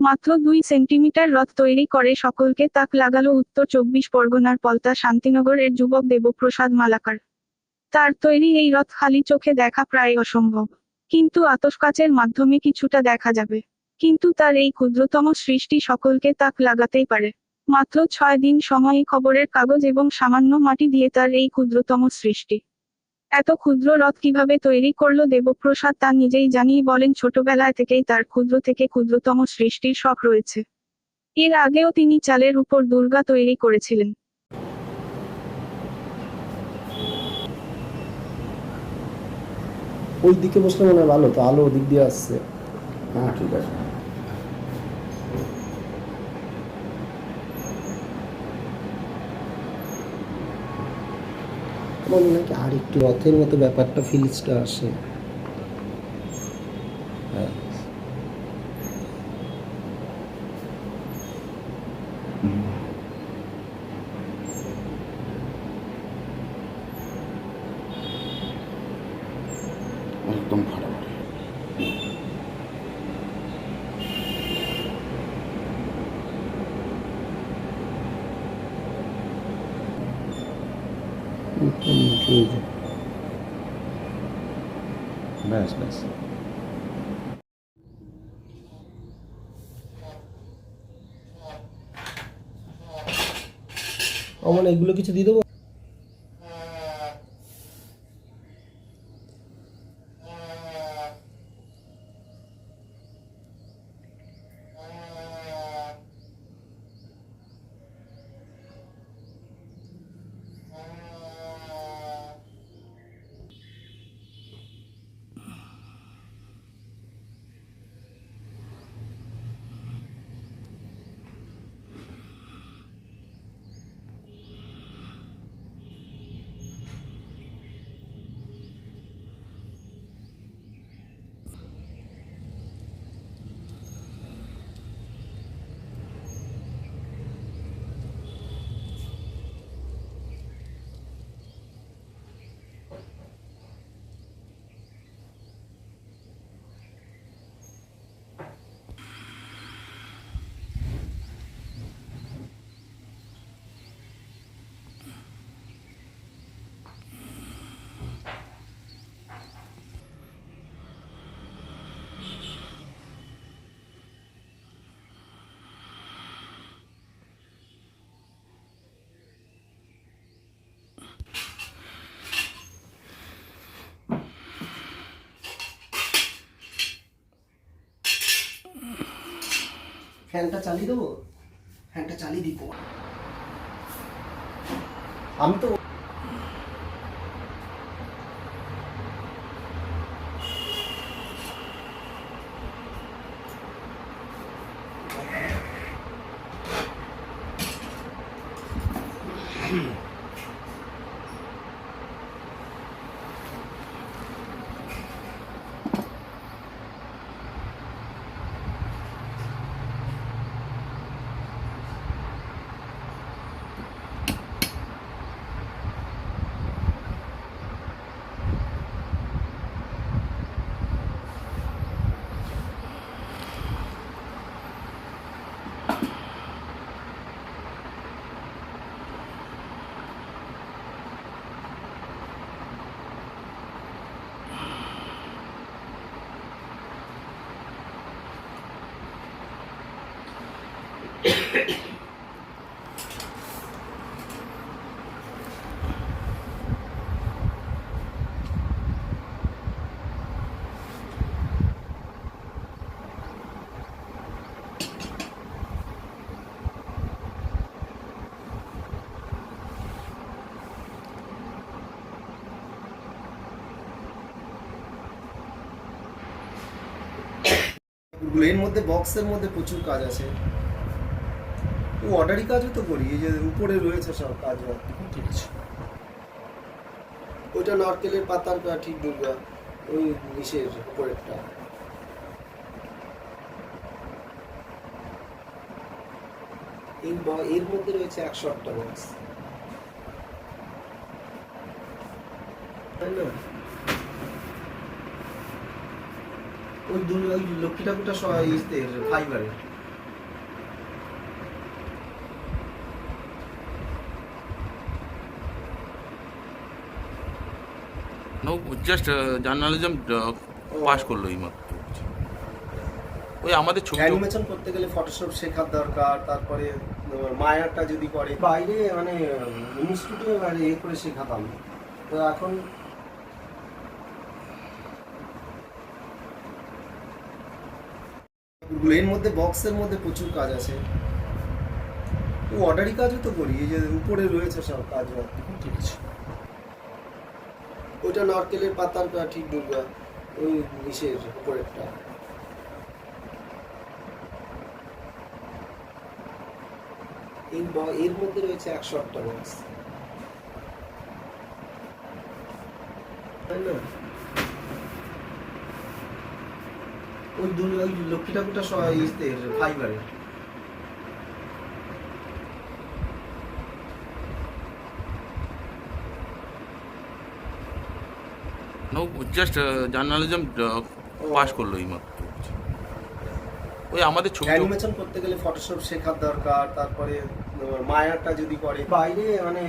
মাত্র দুই সেন্টিমিটার রথ তৈরি করে সকলকে তাক লাগালো উত্তর চব্বিশ পরগনার পলতা শান্তিনগরের যুবক দেবপ্রসাদ মালাকার। তার তৈরি এই রথ খালি চোখে দেখা প্রায় অসম্ভব। কিন্তু আতসকাচের মাধ্যমে কিছুটা দেখা যাবে। কিন্তু তার এই ক্ষুদ্রতম সৃষ্টি সকলকে তাক লাগাতেই পারে। মাত্র ছয় দিন সময়ে খবরের কাগজ এবং সামান্য মাটি দিয়ে তার এই ক্ষুদ্রতম সৃষ্টি। এত ক্ষুদ্র রথ কীভাবে তৈরি করল দেবপ্রসাদ তা নিজেই জানিয়ে বলেন ছোটবেলায় থেকেই তার ক্ষুদ্র থেকে ক্ষুদ্রতম সৃষ্টির শখ রয়েছে। এর আগেও তিনি চালের উপর দুর্গা তৈরি করেছিলেন। ওই দিকে বসলে মনে হয় ভালো তো আলো ওদিক দিয়ে আসছে। হ্যাঁ ঠিক আছে। মনে হয় কি আর একটু রথের মতো ব্যাপারটা ফিলিংসটা আসে একদম ঠিক আছে। ব্যাস ব্যাস অমন এগুলো কিছু দিয়ে দেবো ফ্যানটা চালিয়ে দেবো? ফ্যানটা চালিয়ে দিব আমি তো এর মধ্যে বক্সের মধ্যে প্রচুর কাজ আছে। ও অর্ডারি কাজও তো করি এই যে উপরে রয়েছে সব কাজ বাজ। ঠিক আছে। ওইটা নারকেলের পাতার কাঠি দুর্গা। ওই নিচের উপরেরটা। এই এর মধ্যে রয়েছে একশো আটটা বক্স তাই না? ওই দুর্গা ওই লক্ষ্মী ঠাকুরটা সবাই ফাইবারের নো জাস্ট জার্নালিজম পাস করল এই মাত্র। ওই আমাদের ছবি অ্যানিমেশন করতে গেলে ফটোশপ শেখার দরকার তারপরে মায়ারটা যদি করে। বাইরে মানে ইনস্টিটিউটে মানে এ করে শেখাতাম। তো এখন এর মধ্যে বক্সের মধ্যে প্রচুর কাজ আছে। ও অর্ডারি কাজও তো করি এই যে উপরে রয়েছে সব কাজ ঠিক আছে। ওইটা নারকেলের পাতার ঠিক দুর্গা, ওই নিচের উপরেরটা। এই এর মধ্যে রয়েছে একশো আটটা বক্স তাই না? ওই দুর্গা লক্ষ্মী ঠাকুরটা ফাইবারের নো জাস্ট জার্নালিজম পাস করল এই মাত্র। ওই আমাদের ছবি অ্যানিমেশন করতে গেলে ফটোশপ শেখার দরকার, তারপরে মায়াটা যদি করে। বাইরে মানে